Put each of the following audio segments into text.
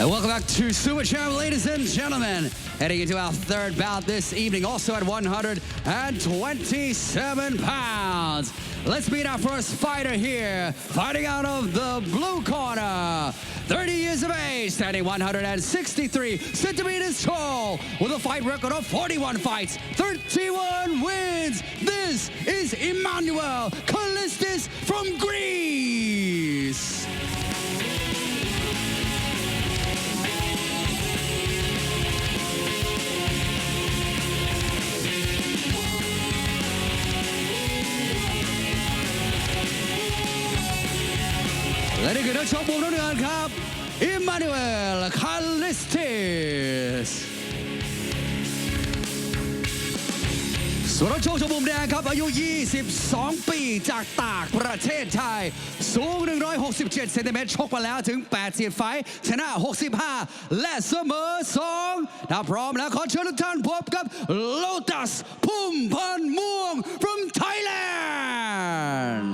And welcome back to Super Champ, ladies and gentlemen. Heading into our third bout this evening, also at 127 pounds. Let's meet our first fighter here, fighting out of the blue corner. 30 years of age, standing 163 centimeters tall, with a fight record of 41 fights, 31 wins. This is Emmanuel Callistis from Greece. และนี่คือนักชกมุมน้ำเงินครับอิมมานูเอลคาลิสติสส่วนนักชกชมมุมแดงครับ อายุ 22 ปีจากตากประเทศไทย สูง 167 เซนติเมตร ชกมาแล้วถึง 80 ไฟ ชนะ 65 และเสมอ 2 ถ้าพร้อมแล้ว ขอเชิญทุกท่านพบกับ Lotus พุ่มพันม่วง from Thailand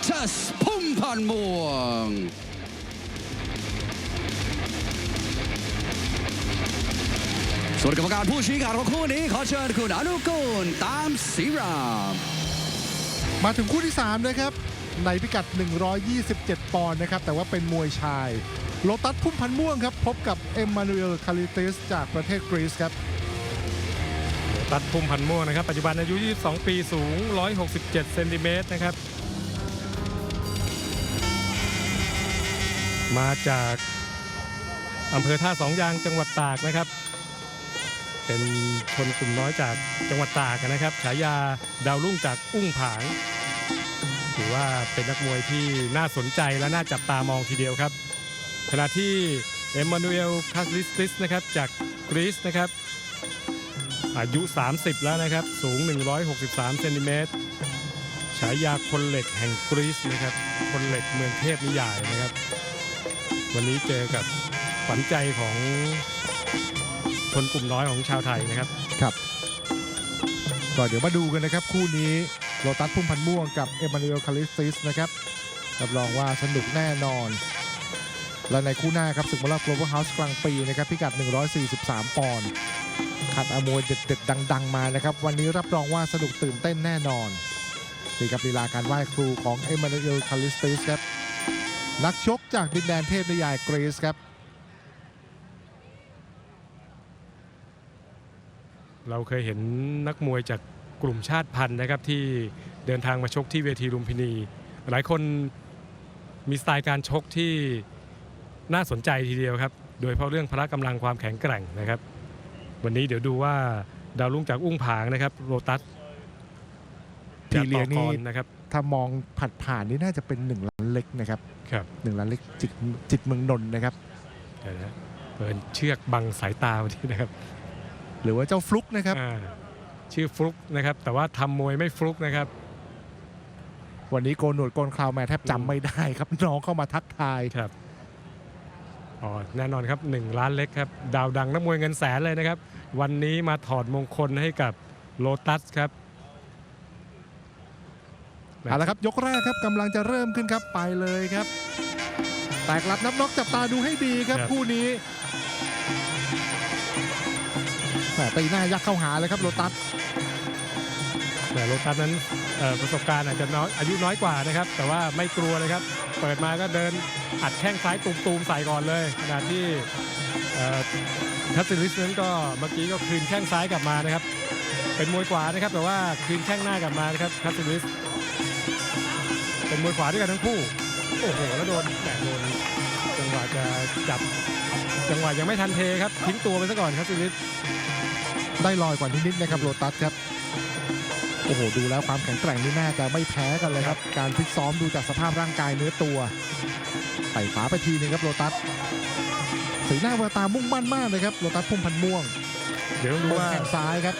Lotus พุ่มพันธ์ม่วงส่วนกรรมการผู้ชี้ขาดของคู่นี้ ขอเชิญคุณอนุกูลตามสีรามมาถึงคู่ที่ 3 นะครับ ในพิกัด 127 ปอนด์นะครับ แต่ว่าเป็นมวยชาย โลตัสพุ่มพันธ์ม่วงครับ พบกับเอ็มมานูเอลคาลิติสจากประเทศกรีซครับตัดพุ่มพันธ์ม่วงนะครับ ปัจจุบันอายุ 22 ปีสูง 167 เซนติเมตรนะครับ มาจากอำเภอท่าสองยางจังหวัดตากนะครับ เป็นชนกลุ่มน้อยจากจังหวัดตากนะครับ ฉายาดาวรุ่งจากอุ้งผาง ถือว่าเป็นนักมวยที่น่าสนใจและน่าจับตามองทีเดียวครับขณะที่เอ็มมานูเอลคาสลิสติสนะครับจากกรีซนะครับ อายุ 30 แล้วนะครับ สูง 163 เซนติเมตรฉายาคนเหล็กแห่งกรีซนะครับ คนเหล็กเมืองเทพนิยายนะครับ วันนี้เจอกับขวัญใจของคนกลุ่มน้อยของชาวไทยนะครับ ครับ ก็เดี๋ยวมาดูกันนะครับ คู่นี้โลตัสพุ่มพันม่วงกับเอมานูเอลคาลิสติสนะครับรับรองว่าสนุกแน่นอน และในคู่หน้าครับศึกมรอบ Global House กลางปีนะครับพิกัด 143 ปอนด์คัดอามยเด็ดๆดัง ๆ มานะครับ วันนี้รับรองว่าสนุกตื่นเต้นแน่นอนนี่ครับลีลาการไหว้ครูของเอมานูเอลคาลิสติสครับ นักชกจากดินแดนเทพนิยายกรีซครับ เราเคยเห็นนักมวยจากกลุ่มชาติพันธุ์นะครับที่เดินทางมาชกที่เวทีลุมพินี หลายคนมีสไตล์การชกที่น่าสนใจทีเดียวครับ โดยเฉพาะเรื่องพละกำลังความแข็งแกร่งนะครับ วันนี้เดี๋ยวดูว่าดาวรุ่งจากอุ้งผางนะครับโรตัสพี่เลี้ยงนี่นะครับ ถ้ามองผัดผ่านนี่น่าจะเป็นหนึ่งล้านเล็กนะครับครับหนึ่งล้านเล็กจิตจิตเมืองนนท์นะครับเดี๋ยวนะเปิดเชือกบังสายตาวันนี้นะครับ หรือว่าเจ้าฟลุกนะครับอ่าชื่อฟลุกนะครับ แต่ว่าทำมวยไม่ฟลุกนะครับ วันนี้โกนหนวดโกนคราวแม่แทบจำไม่ได้ครับน้องเข้ามาทักทายครับอ๋อแน่นอนครับ1ล้านเล็กครับ ดาวดังนักมวยเงินแสนเลยนะครับ วันนี้มาถอดมงคลให้กับโลตัสครับ เอาละครับ ยกแรกครับกำลังจะเริ่มขึ้นครับไปเลยครับ แตกลัดนับน็อกจับตาดูให้ดีครับ ครับ คู่นี้แหมตีหน้ายักเข้าหาเลยครับโลตัสแต่โลตัสนั้นเอ่อประสบการณ์อาจจะน้อยอายุน้อยกว่านะครับ แต่ว่าไม่กลัวเลยครับ เปิดมาก็เดินอัดแข้งซ้ายตูมๆใส่ก่อนเลยขณะที่ทัสซิลิสนั้นก็เมื่อกี้ก็คืนแข้งซ้ายกลับมานะครับ เป็นมวยขวานะครับแต่ว่าคืนแข้งหน้ากลับมานะครับทัสซิลิสเป็น มวยขวาด้วยกันทั้งคู่ โอ้โห แล้วโดนแหมโดนจังหวะจะจับ จังหวะยังไม่ทันเทครับ ทิ้งตัวไปซะก่อนทัสซิลิสได้ลอยกว่านิดๆนะครับโลตัสครับ โอ้โห ดูแล้วความแข็งแกร่งนี่น่าจะไม่แพ้กันเลยครับ การฟิตซ้อมดูจากสภาพร่างกายเนื้อตัวไต่ฝาไปทีนึงครับโลตัสสีหน้าแววตามุ่งมั่นมากเลยครับโลตัสพุ่มพันธ์ม่วง เดี๋ยวต้องดูบนว่าแข้งซ้ายครับ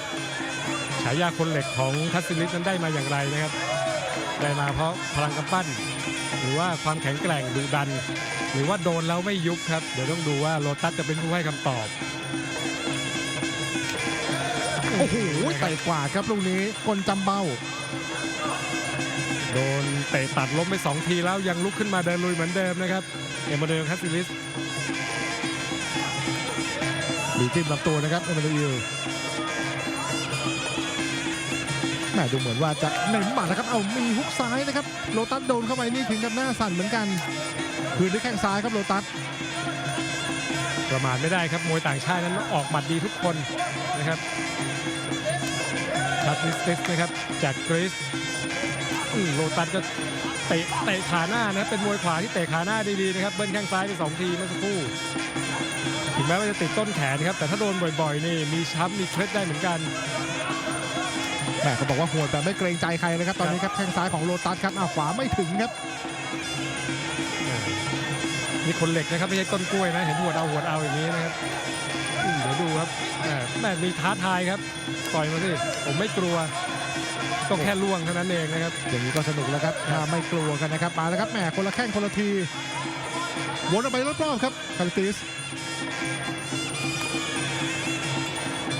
ฉายาคนเหล็กของทัสซิลิสนั้นได้มาอย่างไรนะครับ ได้มาเพราะพลังกำปั้น หรือว่าความแข็งแกร่งดุดัน หรือว่าโดนแล้วไม่ยุบครับ เดี๋ยวต้องดูว่าโลตัสจะเป็นผู้ให้คำตอบ โอ้โหเตะกว่าครับลูกนี้คนจำเบ้า โดนเตะตัดล้มไป2ทีแล้วยังลุกขึ้นมาเดินลุยเหมือนเดิมนะครับ เอมมาเดลคัสซิลิส มีจิ้มลำตัวนะครับเอเมริลแห ม่ดูเหมือนว่าจะเน้นหมัดนะครับ เอามีฮุกซ้ายนะครับ โลตัสโดนเข้าไปนี่ถึงกับหน้าสั่นเหมือนกัน คืนด้วยแข้งซ้ายครับโลตัส ประมาทไม่ได้ครับมวยต่างชาตินั้นออกหมัดดีทุกคนนะครับคัสซิลิสนะครับจากกรีซโลตัสก็เตะเตะขาหน้านะเป็นมวยขวาที่เตะขาหน้าดีๆนะครับเบิ้ลแข้งซ้ายไปสองทีเมื่อสักครู่ถึงแม้ว่าจะติดต้นแขนครับแต่ถ้าโดนบ่อยๆนี่มีช้ำมีเคล็ดได้เหมือนกัน แหม่เขาบอกว่าโหดแบบไม่เกรงใจใครนะครับตอนนี้ครับแข้งซ้ายของโลตัสครับอ้าวขวาไม่ถึงครับนี่คนเหล็กนะครับไม่ใช่ต้นกล้วยนะเห็นหัวเอาหัวเอาอย่างนี้นะครับอืมเดี๋ยวดูครับแหม่แม่มีท้าทายครับต่อยมาสิผมไม่กลัวต้องแค่ล่วงเท่านั้นเองนะครับอย่างนี้ก็สนุกแล้วครับถ้าไม่กลัวกันนะครับมาแล้วครับแหมคนละแข้งคนละทีวนออกไปรอบๆครับคาริติส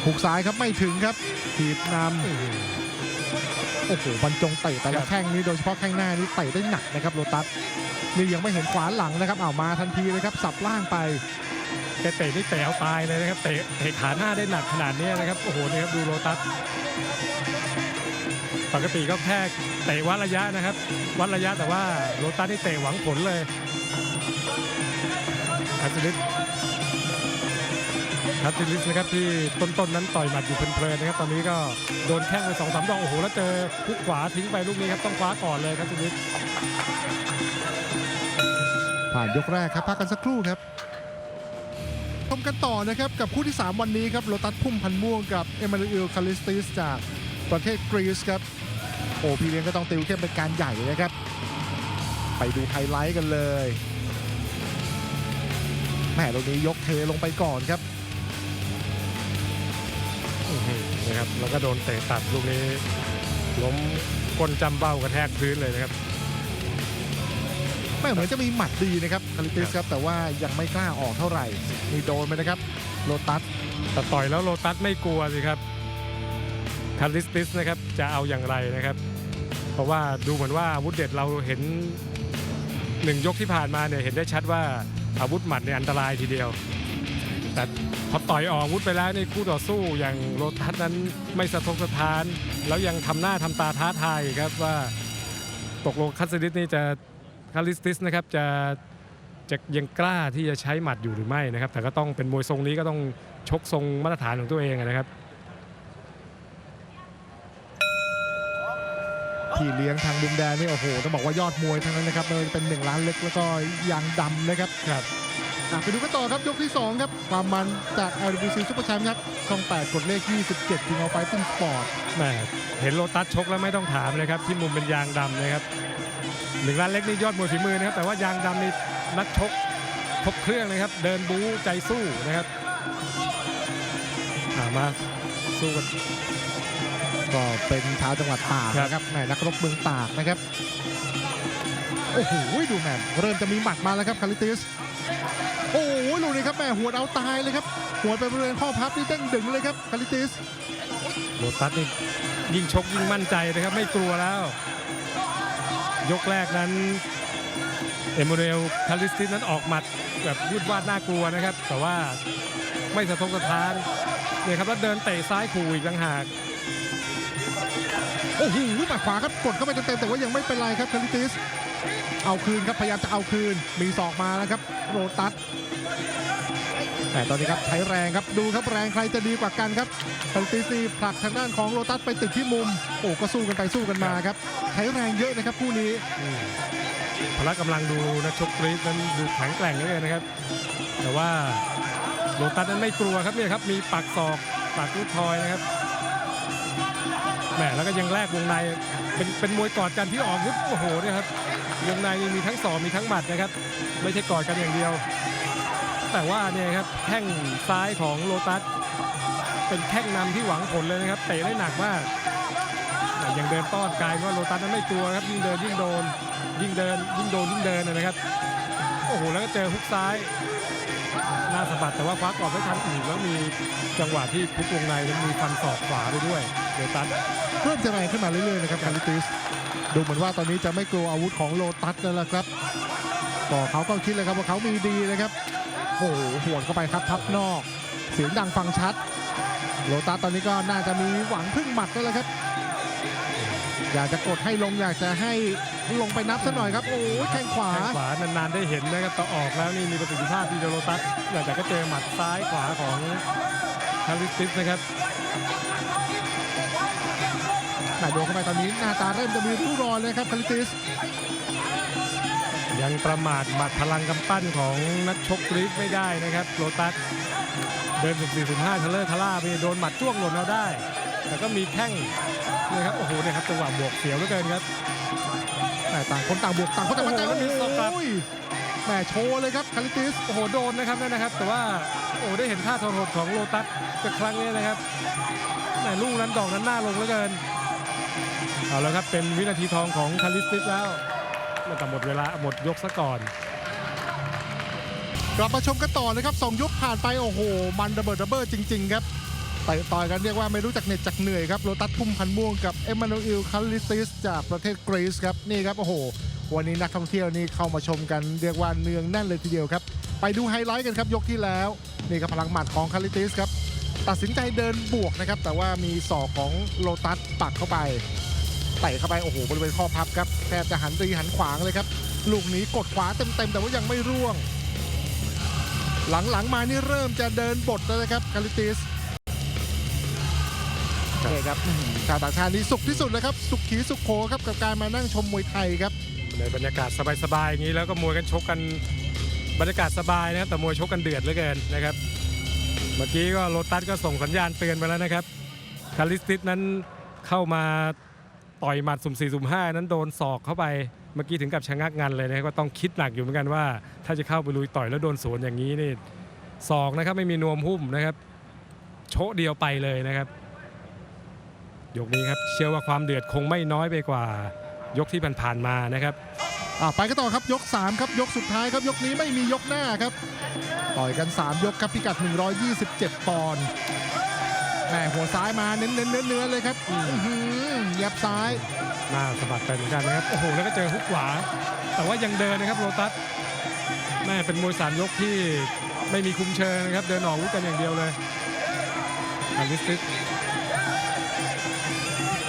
หุกซ้ายครับไม่ถึงครับถีบนำโอ้โหบรรจงเตะแต่ละแข้งนี้โดยเฉพาะแข้งหน้านี้เตะได้หนักนะครับโลตัสนี่ยังไม่เห็นขวาหลังนะครับเอาวมาทันทีเลยครับสับล่างไปแกเตะนี่เตะเอาตายเลยนะครับเตะเตะขาหน้าได้หนักขนาดนี้นะครับโอ้โหนี่ครับดูโลตัสปกติก็แค่เตะวัดระยะนะครับ วัดระยะแต่ว่าโลตัสนี่เตะหวังผลเลยคัสซิลิส คัสซิลิสนะครับที่ต้นๆนั้นต่อยหมัดอยู่เพลินๆนะครับตอนนี้ก็โดนแข้งไปสองสามดอกโอ้โหแล้วเจอพุกขวาทิ้งไปลูกนี้ครับต้องคว้าก่อนเลยคัสซิลิสผ่านยกแรกครับพักกันสักครู่ครับชมกันต่อนะครับกับคู่ที่ 3 วันนี้ครับโลตัสพุ่มพันม่วงกับเอมานูเอลคาลิสติสจากประเทศกรีซครับโอ้พี่เลี้ยงก็ต้องติวเข้มเป็นการใหญ่นะครับ ไปดูไฮไลท์กันเลยแหม่ตรงนี้ยกเทลงไปก่อนครับ แล้วก็โดนเตะตัดลูกนี้ล้มก้นจำเบ้ากระแทกพื้นเลยนะครับแม่เหมือนจะมีหมัดดีนะครับคาลิสติสครับ แต่ว่ายังไม่กล้าออกเท่าไหร่มีโดนไปนะครับโลตัสแต่ต่อยแล้วโลตัสไม่กลัวสิครับคาริสติสนะครับจะเอาอย่างไรนะครับ เพราะว่าดูเหมือนว่าอาวุธเด็ดเราเห็นหนึ่งยกที่ผ่านมาเนี่ยเห็นได้ชัดว่าอาวุธหมัดเนี่ยอันตรายทีเดียว แต่พอต่อยออกอาวุธไปแล้วนี่คู่ต่อสู้อย่างโลตัสนั้นไม่สะทกสะท้าน แล้วยังทำหน้าทำตาท้าทายอีกครับว่าตกลงคาริสติสนี่จะคาริสติสนะครับจะจะยังกล้าที่จะใช้หมัดอยู่หรือไม่นะครับ แต่ก็ต้องเป็นมวยทรงนี้ก็ต้องชกทรงมาตรฐานของตัวเองนะครับพี่เลี้ยงทางมุมแดงนี่โอ้โหต้องบอกว่ายอดมวยทั้งนั้นนะครับไม่ว่าจะเป็นหนึ่งล้านเล็กแล้วก็ยางดำนะครับครับ อะไปดูกันต่อครับยกที่ 2 ครับ ความมันจาก LWC ซุปเปอร์แชมป์ครับ ช่อง 8 กดเลข 27ทีมเอาไฟติ้งสปอร์ตแหมเห็นโลตัสชกแล้วไม่ต้องถามเลยครับ ที่มุมเป็นยางดำนะครับหนึ่งล้านเล็กนี่ยอดมวยฝีมือนะครับ แต่ว่ายางดำนี่นักชกครบเครื่องนะครับ เดินบู๊ใจสู้นะครับอ่ามาสู้กัน ก็เป็นชาวจังหวัดตากครับ นะครับแหมนักรบเมืองตากนะครับ โอ้โหดูแหมเริ่มจะมีหมัดมาแล้วครับคาริติส โอ้โหลูกนี้ครับแหมหัวดเอาตายเลยครับ หัวไปบริเวณข้อพับนี่เด้งดึงเลยครับคาริติสโลตัสนี่ยิ่งชกยิ่งมั่นใจนะครับไม่กลัวแล้ว ยกแรกนั้นเอม a น u เอลคาริสติสนั้นออกหมัดแบบยืดวาดน่ากลัวนะครับ แต่ว่าไม่สะทกสะท้านเนี่ยครับแล้วเดินเตะซ้ายขู่อีกต่างหากโอ้โหหมัดขวาครับกดเข้าไปเต็มๆแต่ว่ายังไม่เป็นไรครับคาริติส เอาคืนครับพยายามจะเอาคืน มีศอกมาแล้วครับ โรตัสแต่ตอนนี้ครับใช้แรงครับดูครับแรงใครจะดีกว่ากันครับคาริติสนี่ผลักทางด้านของโรตัสไปติดที่มุม โอ้ก็สู้กันไปสู้กันมาครับใช้แรงเยอะนะครับคู่นี้พละกำลังดูนักชกกรีซนั้นดูแข็งแกร่งเลยนะครับ แต่ว่าโลตัสนั้นไม่กลัวครับเนี่ยครับมีปักศอกปักลูกทอยนะครับแหมแล้วก็ยังแลกวงในเป็นเป็นมวยกอดกันที่ออกปุ๊บโอ้โหเนี่ยครับ วงในนี่มีทั้งศอกมีทั้งหมัดนะครับ ไม่ใช่กอดกันอย่างเดียว แต่ว่าเนี่ยครับแข้งซ้ายของโลตัส เป็นแข้งนำที่หวังผลเลยนะครับ เตะได้หนักมากยังเดินต้อนกลายเป็นว่าโลตัสนั้นไม่กลัวครับยิ่งเดินยิ่งโดน ยิ่งเดินยิ่งโดนยิ่งเดินนะครับ โอ้โหแล้วก็เจอฮุกซ้ายหน้าสะบัดแต่ว่าคว้ากรอบไม่ทันอีกแล้วมีจังหวะที่พุกวงในแล้วมีฟันศอกขวาไปด้วยโลตัสเริ่มจะแรงขึ้นมาเรื่อยๆนะครับคาริติส ดูเหมือนว่าตอนนี้จะไม่กลัวอาวุธของโลตัสแล้วล่ะครับก็เขาก็คิดเลยครับว่าเขามีดีนะครับโอ้โหหวนเข้าไปครับพับนอก เสียงดังฟังชัด โลตัสตอนนี้ก็น่าจะมีหวังพึ่งหมัดแล้วละครับ อยากจะกดให้ลงอยากจะให้ลงไปนับซะหน่อยครับโอ้ยแข้งขวาแข้งขวานานๆได้เห็นนะครับต่อออกแล้วนี่มีประสิทธิภาพที่โลตัสหลังจากก็เจอหมัดซ้ายขวาของคาริสติสนะครับ แต่โดนเข้าไปตอนนี้หน้าตาเริ่มจะมีผู้รอนเลยครับคาริติส ยังประมาทหมัดพลังกำปั้นของนักชกกรีซไม่ได้นะครับโลตัสเดิน 14 15ทะเลอร์ทะล่าไปโดนหมัดจ้วงหล่นเอาได้ แต่ก็มีแข้งนะครับโอ้โหเนี่ยครับจังหวะบวกเสียวเหลือเกินครับแต่ต่างคนต่างบวกต่างคนต่างมาเจอโอ้โหมีศอกกลับโอ้ยแหม่โชว์เลยครับคาริติสโอ้โหโดนนะครับนั่นนะครับ แต่ว่าโอ้ได้เห็นท่าทรหดของโลตัสจากครั้งนี้นะครับแหม่ลูกนั้นดอกนั้นหน้าลงเหลือเกิน เอาแล้วครับเป็นวินาทีทองของคาริสติสแล้วแต่หมดเวลาหมดยกซะก่อน กลับมาชมกันต่อนะครับสองยกผ่านไปโอ้โห มันระเบิดระเบ้อจริง ๆ ครับตะต่อยกันเรียกว่าไม่รู้จักเหน็ดจักเหนื่อยครับโรตัสทุ่มพันม่วงกับเอมานูเอลคาริสติสจากประเทศกรีซครับนี่ครับโอ้โห วันนี้นักท่องเที่ยวนี่เข้ามาชมกันเรียกว่าเนืองแน่นเลยทีเดียวครับ ไปดูไฮไลท์กันครับยกที่แล้ว นี่ครับพลังหมัดของคาริติสครับ ตัดสินใจเดินบวกนะครับ แต่ว่ามีศอกของโลตัสปักเข้าไปเตะเข้าไปโอ้โหบริเวณข้อพับครับแทบจะหันตีหันขวางเลยครับลูกนี้กดขวาเต็มๆแต่ว่ายังไม่ร่วง หลังๆมานี่เริ่มจะเดินบทแล้วนะครับคาริติสนี่ครับอื้อหือชาวต่างชาตินี่สุขที่สุดเลยครับ สุขขีสุขโขครับกับการมานั่งชมมวยไทยครับในบรรยากาศสบายๆอย่างนี้แล้วก็มวยกันชกกันบรรยากาศสบายนะครับแต่มวยชกกันเดือดเหลือเกินนะครับ เมื่อกี้ก็โลตัสก็ส่งสัญญาณเตือนไปแล้วนะครับคาริสติสนั้นเข้ามาต่อยหมัดสุ่มสี่สุ่มห้านั้นโดนศอกเข้าไปเมื่อกี้ถึงกับชะงักงันเลยนะครับก็ต้องคิดหนักอยู่เหมือนกันว่า ถ้าจะเข้าไปลุยต่อยแล้วโดนสวนอย่างนี้นี่ศอกนะครับไม่มีนวมหุ้มนะครับ โชะเดียวไปเลยนะครับ ยกนี้ครับเชื่อว่าความเดือดคงไม่น้อยไปกว่า ยกที่ผ่านๆมานะครับ ไปกันต่อครับยก 3 ครับยกสุดท้ายครับยกนี้ไม่มียกหน้าครับ ต่อยกัน 3 ยกครับพิกัด 127 ปอนด์แหม่หัวซ้ายมาเน้นๆเนื้อๆเลยครับอื้อหือแยบซ้ายหน้าสะบัดไปเหมือนกันนะครับโอ้โหแล้วก็เจอฮุกขวา แต่ว่ายังเดินนะครับโรตัสแม่เป็นมวยสามยกที่ไม่มีคุมเชิงนะครับ เดินออกอาวุธกันอย่างเดียวเลยอลิสติส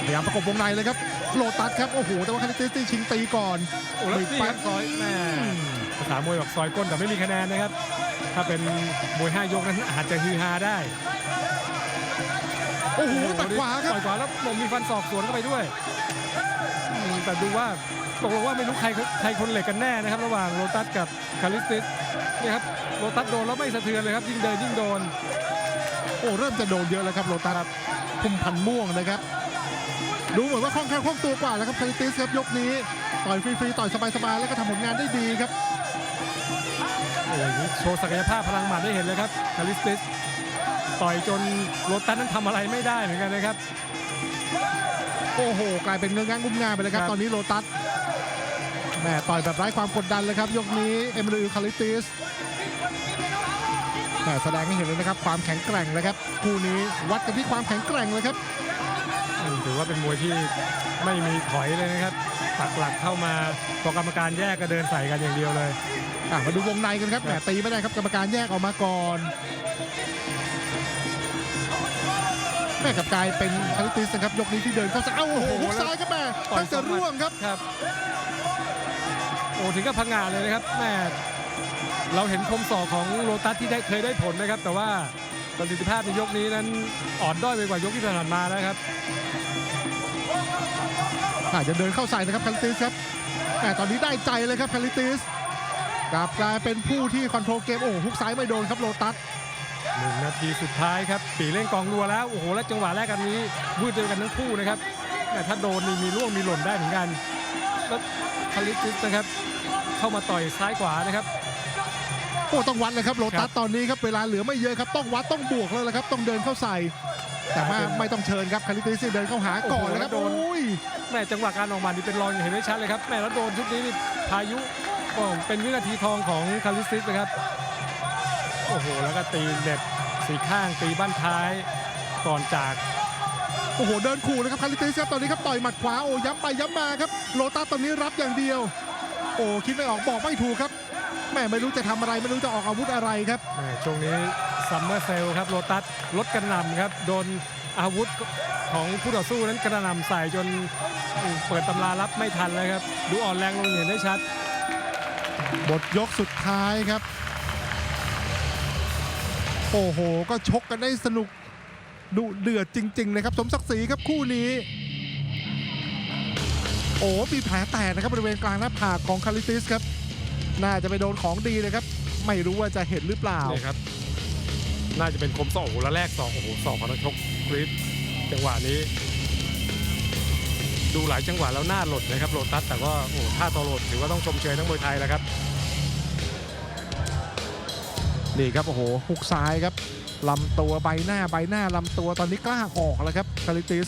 พยายามประกบวงในเลยครับ โลตัสครับ โอ้โห แต่ว่าคาริติสนี่ชิงตีก่อนโอ้แล้วนี่ครับซอยแม่ภาษามวยบอกซอยก้นแต่ไม่มีคะแนนนะครับ ถ้าเป็นมวยห้ายกนั้นอาจจะฮือฮาได้โอ้โหตัดขวาครับต่อยขวาแล้วผมมีฟันศอกสวนเข้าไปด้วยแต่ดูว่าตกลงว่าไม่รู้ใครใครคนเหล็กกันแน่นะครับ ระหว่างโรตัสกับคาริสติสเนี่ยครับโรตัสโดนแล้วไม่สะเทือนเลยครับ ยิ่งเดินยิ่งโดน โอ้เริ่มจะโดนเยอะแล้วครับโลตัสพุ่มพันม่วงนะครับ ดูเหมือนว่าคล่องแคล่วคล่องตัวกว่าแล้วครับคาริติสครับยกนี้ต่อยฟรีๆต่อยสบายๆแล้วก็ทำผลงานได้ดีครับโอ้ยโชว์ศักยภาพพลังหมัดได้เห็นเลยครับคาริสติสต่อยจนโรตัสนั้นทำอะไรไม่ได้เหมือนกันนะครับ โอ้โห กลายเป็นเงื้องงุ้มงานไปเลยครับ ครับ ตอนนี้โลตัสแหม่ต่อยแบบไร้ความกดดันเลยครับ ยกนี้เอมิลิคาริติสแหม่แสดงให้เห็นเลยนะครับ ความแข็งแกร่งเลยครับคู่นี้วัดกันที่ความแข็งแกร่งเลยครับอืม ถือว่าเป็นมวยที่ไม่มีถอยเลยนะครับปักหลักเข้ามาพอกรรมการแยกก็เดินใส่กันอย่างเดียวเลยอะมาดูวงในกันครับแหมตีไม่ได้ครับกรรมการแยกออกมาก่อนแม่กลับกลายเป็นคาริติสนะครับยกนี้ที่เดินเข้าซ้ายเอ้าโอ้โหโอ้โหหุกซ้ายครับแม่ต่อยตั้งแต่สองหมัดร่วงครับครับ โอ้ถึงกับพังงาดเลยนะครับแม่เราเห็นคมศอกของโลตัสที่ได้เคยได้ผลนะครับ แต่ว่า ประสิทธิภาพในยกนี้นั้นอ่อนด้อยไปกว่ายกที่ผ่านมาแล้วครับอาจจะเดินเข้าใส่นะครับคาริติสครับแต่ตอนนี้ได้ใจเลยครับคาริติสกลับกลายเป็นผู้ที่คอนโทรลเกมโอ้โหฮุกซ้ายไม่โดนครับโลตัสหนึ่งนาทีสุดท้ายครับปีเล่งกองรัวแล้วโอ้โหแล้วจังหวะแรกกันนี้วืดเดียวกันทั้งคู่นะครับแต่ถ้าโดนนี่มีร่วงมีหล่นได้เหมือนกันแล้วคาริสติสนะครับ เข้ามาต่อยซ้ายขวานะครับ โอ้ต้องวัดเลยครับโลครัตัสบตอนนี้ครับเวลาเหลือไม่เยอะครับต้องวัดต้องบวกแล้วละครับ ต้องเดินเข้าใส่ แต่ว่าไม่ต้องเชิญครับคาริติสเดินเข้าหาก่อนแล้วครับโอ้โหแล้วโดนโอ้ยแม่จังหวะการออกมานี่เป็นรอยเห็นได้ชัดเลยครับแม่แล้วโดนชุดนี้นี่พายุก็เป็นวินาทีทองของคาริสติสนะครับโอ้โหแล้วก็ตีเด็ดสีข้างตีบ้านท้ายก่อนจากโอ้โหเดินขู่เลยครับคาริติสครับตอนนี้ครับต่อยหมัดขวาโอ้ย้ำไปย้ำมาครับโลตัสตอนนี้รับอย่างเดียว โอ้คิดไม่ออกบอกไม่ถูกครับ แม่ไม่รู้จะทำอะไรไม่รู้จะออกอาวุธอะไรครับแม่ช่วงนี้ซัมเมอร์เซลครับโลตัสลดกระหน่ำครับโดนอาวุธของผู้ต่อสู้นั้นกระหน่ำใส่จนเปิดตำรารับไม่ทันแล้วครับดูอ่อนแรงลงเห็นได้ชัดบทยกสุดท้ายครับ โอ้โห ก็ชกกันได้สนุกดุเดือดจริงๆนะครับ สมศักดิ์ศรีครับคู่นี้ โอ้มีแผลแตกนะครับบริเวณกลางหน้าผากของคาริติสครับ น่าจะไปโดนของดีเลยครับ ไม่รู้ว่าจะเห็นหรือเปล่านี่ครับ น่าจะเป็นคมสองโอ้โหแล้วแรกสองโอ้โหสองของนักชกกรีดจังหวะนี้ ดูหลายจังหวะแล้วหน้าหลดนะครับโลตัสแต่ก็โอ้โหท่าต่อหลดถือว่าต้องชมเชยทั้งมวยไทยแล้วครับนี่ครับโอ้โหหุกซ้ายครับลำตัวใบหน้าใบหน้าลำตัวตอนนี้กล้าออกแล้วครับคาริติส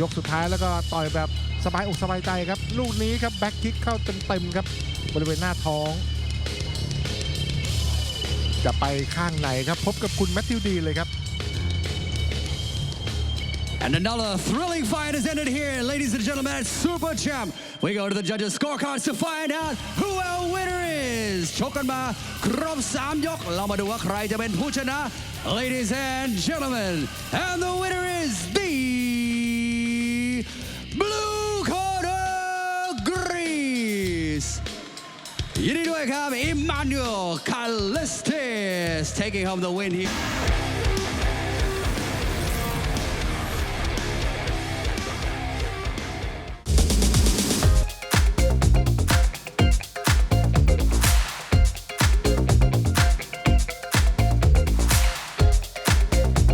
ยกสุดท้ายแล้วก็ต่อยแบบสบายอกสบายใจครับ ลูกนี้ครับแบ็คคิกเข้าเต็มๆครับ บริเวณหน้าท้อง จะไปข้างไหนครับ พบกับคุณแมทธิวดีเลยครับ And another thrilling fight has ended here, ladies and gentlemen, at Super Champ. We go to the judges' scorecards to find out who our winner is. ชกกันมาครบ3ยก เรามาดูว่าใครจะเป็นผู้ชนะ Ladies and gentlemen, and the winner is the ยินดีด้วยครับ Emmanuel Kalistis taking home the win here.